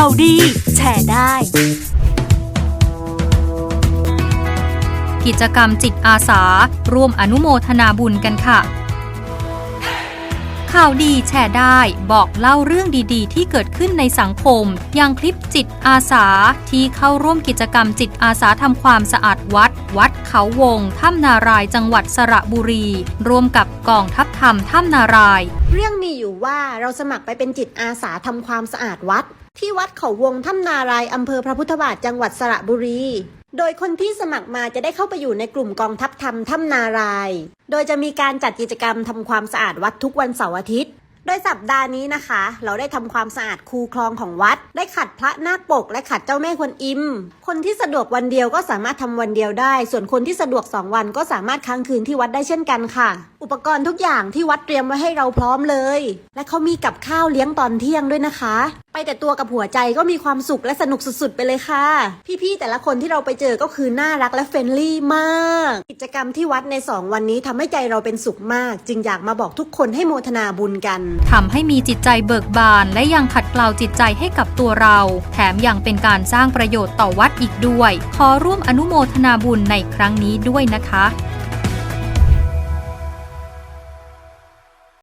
ข่าวดี แชร์ได้ กิจกรรมจิตอาสา ร่วมอนุโมทนาบุญกันค่ะ ข่าวดีแชร์ได้บอกเล่าเรื่องดีๆ ที่เกิดขึ้นในสังคม อย่างคลิปจิตอาสาที่เข้าร่วมกิจกรรมจิตอาสาทำความสะอาดวัด วัดเขาวงถ้ำนารายจังหวัดสระบุรี ร่วมกับกองทัพธรรมถ้ำนาราย เรื่องมีอยู่ว่าเราสมัครไปเป็นจิตอาสาทำความสะอาดวัด ที่วัดเขาวงถ้ำนารายอำเภอพระพุทธบาทจังหวัดสระบุรี โดยคนที่สมัครมาจะได้เข้าไปอยู่ในกลุ่มกองทัพธรรมถ้ำนาราย โดยจะมีการจัดกิจกรรมทำความสะอาดวัดทุกวันเสาร์อาทิตย์ โดยสัปดาห์นี้นะคะ เราได้ทำความสะอาดคูคลองของวัด ได้ขัดพระนาคปก และขัดเจ้าแม่ควนอิม คนที่สะดวกวันเดียวก็สามารถทำวันเดียวได้ ส่วนคนที่สะดวก 2 วันก็สามารถค้างคืนที่วัดได้เช่นกันค่ะอุปกรณ์ทุกอย่างที่วัดเตรียมไว้ให้เราพร้อมเลย และเขามีกับข้าวเลี้ยงตอนเที่ยงด้วยนะคะ ไปแต่ตัวกับหัวใจก็มีความสุขและสนุกสุดๆ ไปเลยค่ะ พี่ๆแต่ละคนที่เราไปเจอก็คือน่ารักและเฟรนลี่มาก กิจกรรมที่วัดใน 2 วันนี้ทำให้ใจเราเป็นสุขมาก จึงอยากมาบอกทุกคนให้โมทนาบุญกันทำให้มีจิตใจเบิกบาน และยังขัดเกลาจิตใจให้กับตัวเรา แถมยังเป็นการสร้างประโยชน์ต่อวัดอีกด้วย ขอร่วมอนุโมทนาบุญในครั้งนี้ด้วยนะคะ